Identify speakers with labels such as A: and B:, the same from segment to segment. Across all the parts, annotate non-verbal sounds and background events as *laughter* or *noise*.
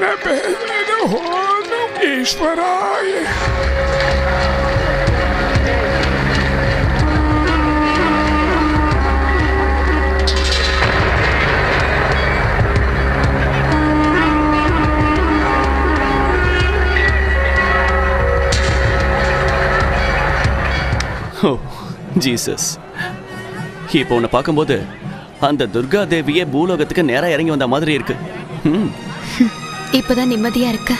A: नमो नमः ईश्वराय
B: ஓ ஜீசஸ் இப்போ உன்னை பார்க்கும்போது அந்த துர்கா தேவியே பூலோகத்துக்கு நேரா இறங்கி வந்த மாதிரி இருக்கு ம்
C: இப்பதான் நிம்மதியா இருக்க.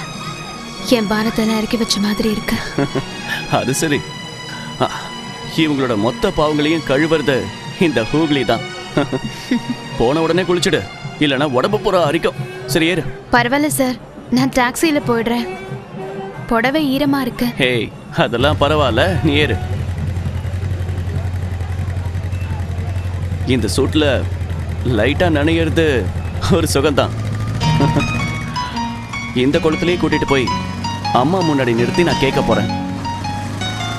C: என் பாரத்தெல்லாம் இறக்கி வச்ச மாதிரி இருக்கு. *laughs*
B: அது சரி. இவங்களோட மொத்த பாவங்களையும் கழுவுறது இந்த ஹூக்லி தான். *laughs* போன உடனே குளிச்சுடு. இல்லைன்னா உடம்பு பூரா அரிக்கும். சரி ஏறு.
C: பரவாயில்ல சார். நான் டாக்ஸியில போயிடுறேன். புடவை ஈரமா இருக்கு.
B: ஹேய் அதெல்லாம் பரவாயில்ல. நீ ஏறு. இந்த சூட்ல லைட்டா நனையிறது ஒரு சுகம்தான். *laughs* இந்த குளத்திலேயே கூட்டிட்டு போய் அம்மா முன்னாடி நிறுத்தி நான் கேட்க போறேன்.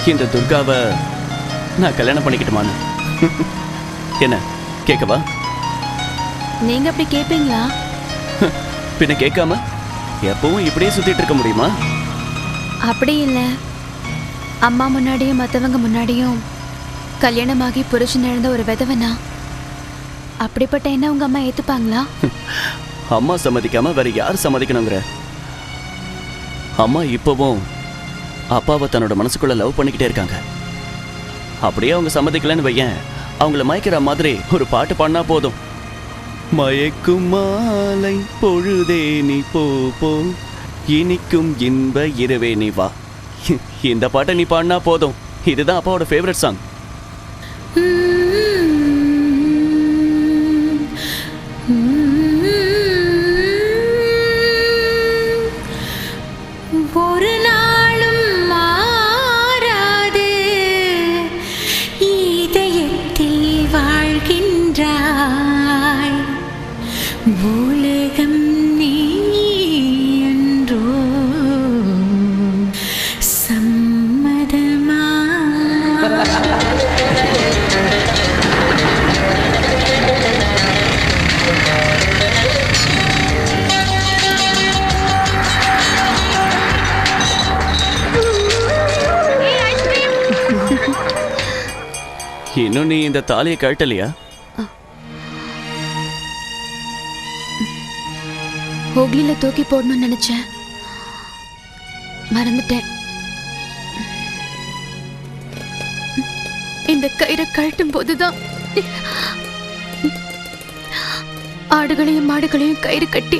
B: இந்த துர்காவை நான் கல்யாணம் பண்ணிக்கிட்டுமான்னு? என்ன கேட்கவா?
C: நீங்க அப்படி கேப்பீங்களா?
B: பின்ன கேட்காம எப்பவும் இப்படியே சுத்திட்டு இருக்க முடியுமா?
C: அப்படி இல்ல. அம்மா முன்னாடியும் மத்தவங்க முன்னாடியும் கல்யாணமாகி புருஷன் இழந்த ஒரு விதவனா அப்படிப்பட்ட என்ன உங்க அம்மா ஏத்துப்பாங்களா? *laughs*
B: அம்மா சம்மதிக்காம வேற யார் சம்மதிக்கணுங்கிற? அம்மா இப்பவும் அப்பாவை தன்னோட மனசுக்குள்ள லவ் பண்ணிக்கிட்டே இருக்காங்க. அப்படியே அவங்க சம்மதிக்கலன்னு வையேன் அவங்கள மயக்கிற மாதிரி ஒரு பாட்டு பாடினா போதும். மயக்கும் மாலை பொழுதே நீ போ போ. இனிக்கும் இன்ப இரவே நீ வா. இந்த பாட்டை நீ பாடினா போதும். இதுதான் அப்பாவோட ஃபேவரட் சாங் இன்னும் நீ இந்த தாலியை கழட்டலையா
C: ஹோக்லில தூக்கி போடணும்னு நினைச்சேன் மறந்துட்டேன் இந்த கயிறை கழட்டும் போதுதான் ஆடுகளையும் மாடுகளையும் கயிறு கட்டி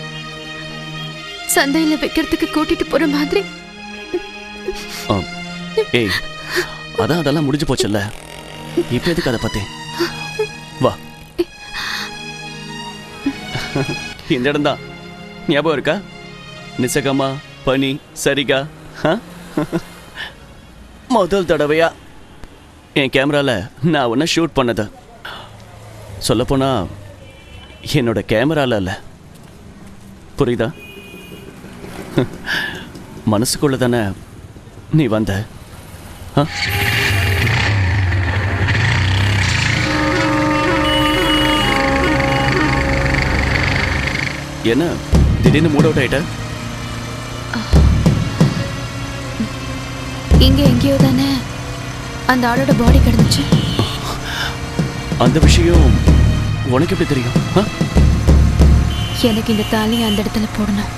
C: சந்தையில வைக்கிறதுக்கு கூட்டிட்டு போற மாதிரி
B: அதான் அதெல்லாம் முடிஞ்சு போச்சுல்ல இப்ப எதுக்கு அதை பத்தி? வா. இந்த இடம்தான் ஞாபகம் இருக்கா? நிசகமா பனி சரிகா ஆ? முதல் தடவையா. என் கேமரால நான் ஒன்னும் ஷூட் பண்ணது. சொல்லப்போனா என்னோட கேமரால இல்ல புரியுதா? மனசுக்குள்ள தானே நீ வந்த. ஆ என்ன? திடீர்னு மூட் அவுட் ஆயிட்ட?
C: இங்க எங்கேயோ தானே. அந்த ஆளோட பாடி கிடந்துச்சு.
B: அந்த விஷயம் உனக்கு எப்படி தெரியும்?
C: எனக்கு இந்த தாலியை அந்த இடத்துல போடணும்.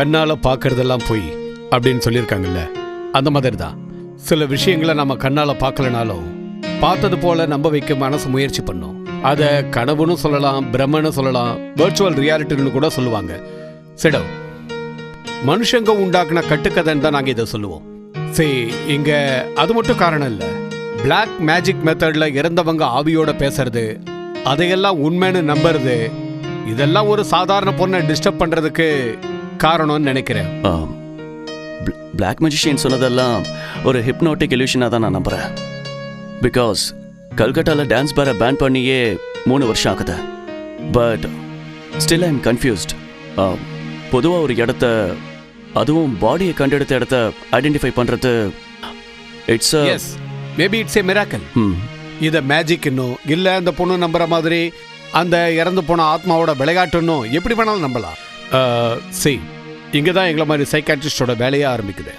D: கண்ணால் பார்க்கறதெல்லாம் பொய் அப்படின்னு சொல்லியிருக்காங்கல்ல அந்த மாதிரி தான் சில விஷயங்களை நம்ம கண்ணால் பார்க்கலனாலும் பார்த்தது போல நம்ப வைக்க மனசு முயற்சி பண்ணும். அதை கனவுன்னு சொல்லலாம் பிரம்மன்னு சொல்லலாம் வர்ச்சுவல் ரியாலிட்டின்னு கூட சொல்லுவாங்க. சிடம் மனுஷங்க உண்டாக்குன கட்டுக்கதைன்னு தான் நாங்கள் இதை சொல்லுவோம். சரி இங்கே அது மட்டும் காரணம் இல்லை. பிளாக் மேஜிக் மெத்தடில் இறந்தவங்க ஆவியோட பேசுறது அதையெல்லாம் உண்மைன்னு நம்புறது இதெல்லாம் ஒரு சாதாரண பொண்ணை டிஸ்டர்ப் பண்ணுறதுக்கு காரணம்னு நினைக்கிறேன்.
B: பிளாக் மேஜிஷியன் சொன்னதெல்லாம் ஒரு ஹிப்னோட்டிக் illusion-ஆ தான் நான் நம்புறேன். பிகாஸ் கல்கட்டாவில் டான்ஸ் பாரை பேன் பண்ணியே மூணு வருஷம் ஆகுது. பட் ஸ்டில் ஐம் கன்ஃபியூஸ்ட் பொதுவாக ஒரு இடத்த அதுவும் பாடியை கண்டெடுத்த இடத்த ஐடென்டிஃபை பண்ணுறது
D: it's yes maybe it's a
B: miracle
D: இதை மேஜிக் இன்னும் இல்ல அந்த பொண்ணு நம்புற மாதிரி அந்த இறந்து போன ஆத்மாவோட விளையாட்டுன்னும் எப்படி வேணாலும் நம்பலாம். சி இங்கே தான் எங்களை மாதிரி சைக்காட்ரிஸ்டோட வேலையே ஆரம்பிக்குது.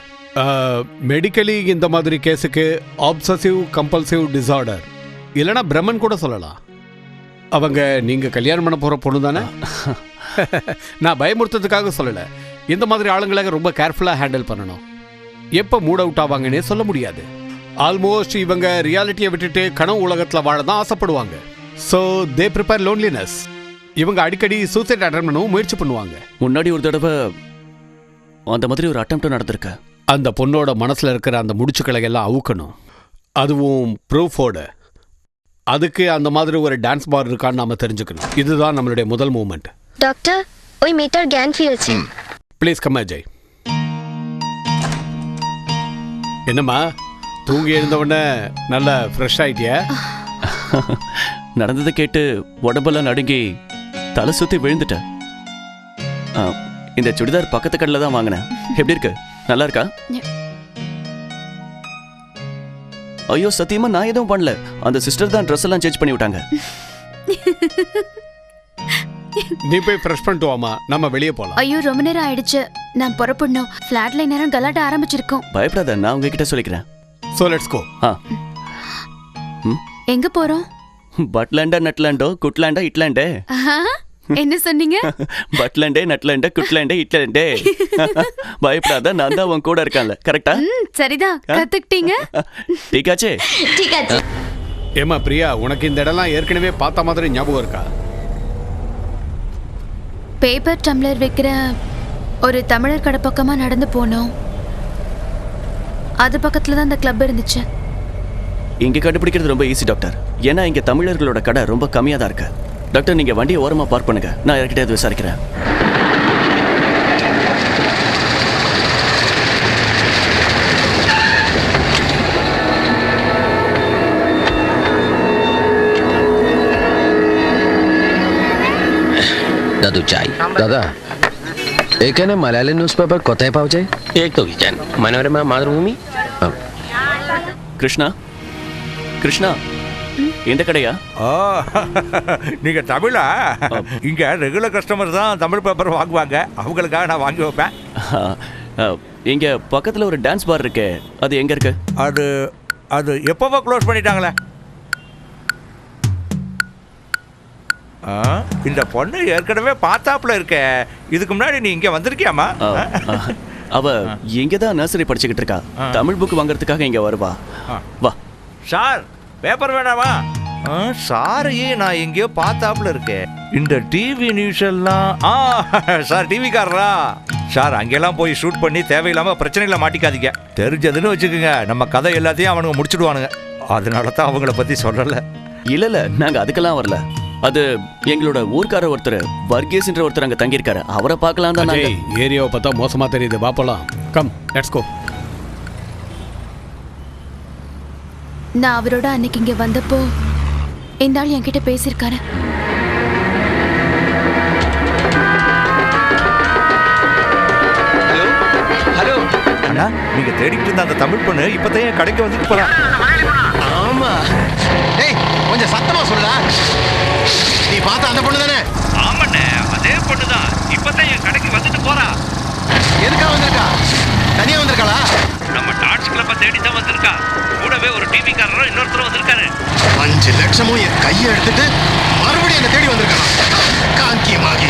D: மெடிக்கலி இந்த மாதிரி கேஸுக்கு ஆப்சசிவ் கம்பல்சிவ் டிசார்டர் இல்லைன்னா பிரம்மன் கூட சொல்லலாம். அவங்க நீங்க கல்யாணம் பண்ண போற பொண்ணு தானே? *laughs* நான் பயமுறுத்ததுக்காக சொல்லல. இந்த மாதிரி ஆளுங்களை ரொம்ப கேர்ஃபுல்லா ஹேண்டில் பண்ணணும். எப்போ மூட் அவுட் ஆவாங்கன்னே சொல்ல முடியாது. ஆல்மோஸ்ட் இவங்க ரியாலிட்டியை விட்டுட்டு கனவு உலகத்துல வாழ தான் ஆசைப்படுவாங்க. ஸோ தே ப்ரிப்பேர் லோன்லினஸ் இவங்க அடிக்கடி சூசைட் அட்டம் பண்ணவும் முயற்சி பண்ணுவாங்க.
B: முன்னாடி ஒரு தடவை அந்த மாதிரி ஒரு அட்டம் நடந்திருக்க.
D: அந்த பொண்ணோட மனசில் இருக்கிற அந்த முடிச்சுக்களை எல்லாம் அவுக்கணும். அதுவும் ப்ரூஃபோட அதுக்கு அந்த மாதிரி ஒரு டான்ஸ் பார் இருக்கான்னு நாம தெரிஞ்சுக்கணும். இதுதான் நம்மளுடைய முதல் moment
E: doctor Y metre can
D: please come Ajay என்னம்மா? தூங்கி எழுந்த உடனே நல்லா ஃப்ரெஷ் ஆயிட்டியா? *laughs*
B: நடந்ததை கேட்டு உடம்பெல்லாம் நடுங்கி தலை சுத்தி விழுந்துட்டேன் ஆ, இந்த சுடிதார் பக்கத்து கடையில் தான் வாங்கினேன். எப்படி இருக்கு? நல்லா இருக்கா. ஐயோ சத்தியமா நான் எதுவும் பண்ணல. அந்த சிஸ்டர் தான் ட்ரெஸ் எல்லாம் சேஞ்ச் பண்ணி விட்டாங்க. *laughs*
D: நீ போய் ஃப்ரெஷ் பண்ணிட்டு வாமா நம்ம வெளியே போலாம்.
C: ஐயோ ரொம்ப நேரம் ஆயிடுச்சு. நான் புறப்படணும். ஃபிளாட்ல நேரம் கலாட்ட ஆரம்பிச்சிருக்கோம்.
B: பயப்படாத நான் உங்ககிட்ட சொல்லிக்கிறேன்.
D: So let's go
B: ah.
C: எங்க போறோம்?
B: பட்லாண்டா நட்லாண்டோ குட்லாண்டா இட்லாண்டே
C: என்ன சொன்னீங்க?
B: பட்லாண்டே நட்லாண்டே குட்லாண்டே இட்லாண்டே பயப்படாத நான் தான் உன் கூட இருக்கான்ல. கரெக்டா
C: சரிதான் கத்துக்கிட்டீங்க? *laughs*
E: டீகாச்சே டீகாச்சே
D: ஏமா பிரியா உனக்கு இந்த இடம்லாம் ஏற்கனவே பார்த்த மாதிரி ஞாபகம் இருக்கா?
C: பேப்பர் டம்ளர் வைக்கிற ஒரு தமிழர் கடை பக்கமாக நடந்து போனோம். அது பக்கத்தில் தான் அந்த கிளப் இருந்துச்சு.
B: இங்க கண்டுபிடிக்கிறது ரொம்ப ஈஸி டாக்டர் ஏன்னா இங்க தமிழர்களோட கடை ரொம்ப கம்மியா தான் இருக்கு டாக்டர் நீங்க வண்டியை ஓரமா பார்க் பண்ணுங்க நான் யார்கிட்ட அது விசாரிக்கிறேன்
F: দাদু চাই দাদা এখানে মালায়ালি নিউজ পেপার কোথায় পাওয়া যায়
G: এই তো কিচেন মনোরমা মাতৃভূমি
B: কৃষ্ণা கிருஷ்ணா இந்த கடையா?
A: நீங்க தமிழா? இங்க ரெகுலர் கஸ்டமர் தான் தமிழ் பேப்பர் வாங்குவாங்க. அவங்களுக்காக நான் வாங்கி வைப்பேன்.
B: இங்க பக்கத்துல ஒரு டான்ஸ் பார் இருக்கே. அது எங்க இருக்கு?
A: அது அது எப்பவோ க்ளோஸ் பண்ணிட்டாங்களே. ஆ, இந்த பொண்ணு ஏற்கனவே பார்த்தாப்புல இருக்கே. இதுக்கு முன்னாடி நீ இங்க வந்திருக்கியாமா
B: அவ இங்க தான் நர்சரி படிச்சுக்கிட்டு இருக்கா. தமிழ் புக் வாங்குறதுக்காக இங்க வருவா. வா.
A: சார் பேப்பர் வேணாமா ஆ, சாரையே நான் எங்கேயோ பார்த்தாப்புல இருக்கேன். இந்த டிவி நியூஸ் எல்லாம் ஆ *laughs* சார் டிவிக்காரரா சார் அங்கெல்லாம் போய் ஷூட் பண்ணி தேவையில்லாம பிரச்சனைகளை மாட்டிக்காதீங்க. தெரிஞ்சதுன்னு வச்சுக்கோங்க நம்ம கதை எல்லாத்தையும் அவனுங்க முடிச்சிடுவானுங்க. அதனால தான் அவங்கள பத்தி சொல்லல.
B: இல்ல இல்ல நாங்க அதுக்கெல்லாம் வரல. அது எங்களோட ஊர்க்கார ஒருத்தர் வர்கீஸ்ன்ற ஒருத்தர் அங்க தங்கியிருக்காரு. அவரை பார்க்கலாம் தான்
D: ஏரியாவை பார்த்தா மோசமா தெரியுது. வா போலாம். கம் லெட்ஸ் கோ
C: நான் அவரோட அன்னைக்கு இங்கே வந்தப்போ இந்த ஆள் என்கிட்ட பேசியிருக்காரு.
G: ஹலோ
A: அண்ணா நீங்க தேடிட்டு இருந்த அந்த தமிழ் பொண்ணு இப்பதான் என் கடைக்கு வந்துட்டு போலாம்
G: ஆமா.
F: டேய் கொஞ்சம் சத்தமா சொல்லுடா நீ பார்த்த அந்த பொண்ணு தானே
A: ஆமாண்ணே அதே பொண்ணு தான் இப்பதான் என் கடைக்கு வந்துட்டு போறா.
F: எதுக்காக வந்திருக்கா? தனியா வந்திருக்காளா?
A: நம்ம தேடி தான் வந்திருக்கா. கூடவே ஒரு டிவிக்காரரும் இன்னொருத்தரும் வந்திருக்காரு.
F: அஞ்சு லட்சமும் என் கையை எடுத்துட்டு மறுபடியும் என்னை தேடி வந்திருக்கான். காங்கியமாகி.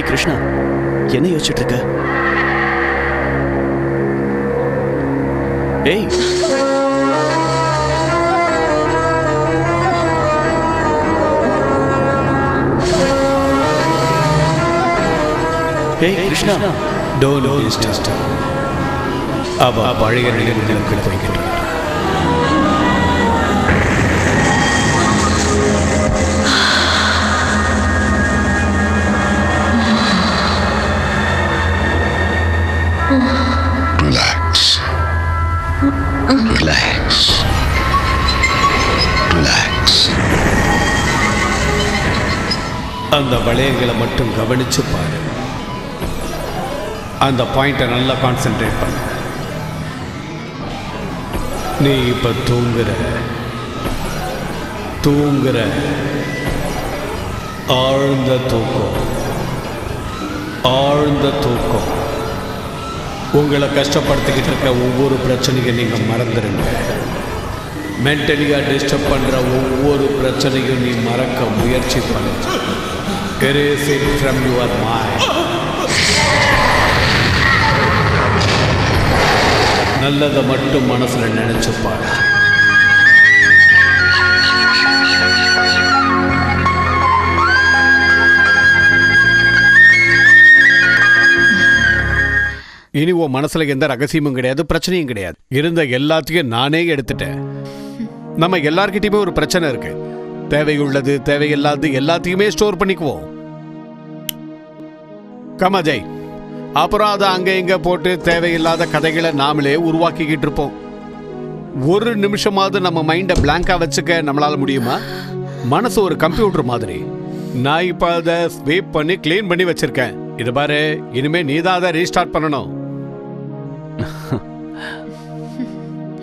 B: ஹே கிருஷ்ணா என்ன யோசிச்சுட்டு இருக்க ஏய் ஏய் கிருஷ்ணா
D: டோன் டிஸ்டர்ப் அவ பழைய நிலையில் போய்கிட்டு
H: Relax. Relax.
D: அந்த வளையங்களை மட்டும் கவனிச்சு பாரு. அந்த பாயிண்ட்டை நல்லா கான்சென்ட்ரேட் பண்ணு. நீ இப்ப தூங்குற. தூங்குற. ஆழ்ந்த தூக்கம். ஆழ்ந்த தூக்கம். உங்களை கஷ்டப்படுத்திக்கிட்டு இருக்க ஒவ்வொரு பிரச்சனையும் நீங்கள் மறந்துடுங்க. மென்டலியாக டிஸ்டர்ப் பண்ணுற ஒவ்வொரு பிரச்சனையும் நீ மறக்க முயற்சி பண்ணு. Erase it from your mind. நல்லதை மட்டும் மனசில் நினைச்சு இனி உன் மனசுல எந்த ரகசியமும் கிடையாது பிரச்சனையும் கிடையாது. இருந்த எல்லாத்தையும் நானே எடுத்துட்டேன். நம்ம எல்லார்கிட்டயுமே ஒரு பிரச்சனை இருக்கு. தேவையுள்ளது தேவையில்லாதது எல்லாத்தையுமே ஸ்டோர் பண்ணிக்குவோம். கமா ஜெய் அப்புறம் அதை அங்க இங்க போட்டு தேவையில்லாத கதைகளை நாமளே உருவாக்கிக்கிட்டு இருப்போம். ஒரு நிமிஷமாவது நம்ம மைண்டை பிளாங்கா வச்சுக்க நம்மளால முடியுமா? மனசு ஒரு கம்ப்யூட்டர் மாதிரி. நான் இப்ப அதை ஸ்வீப் பண்ணி க்ளீன் பண்ணி வச்சிருக்கேன். இது பாரு இனிமே நீ தான் அதை ரீஸ்டார்ட் பண்ணணும்.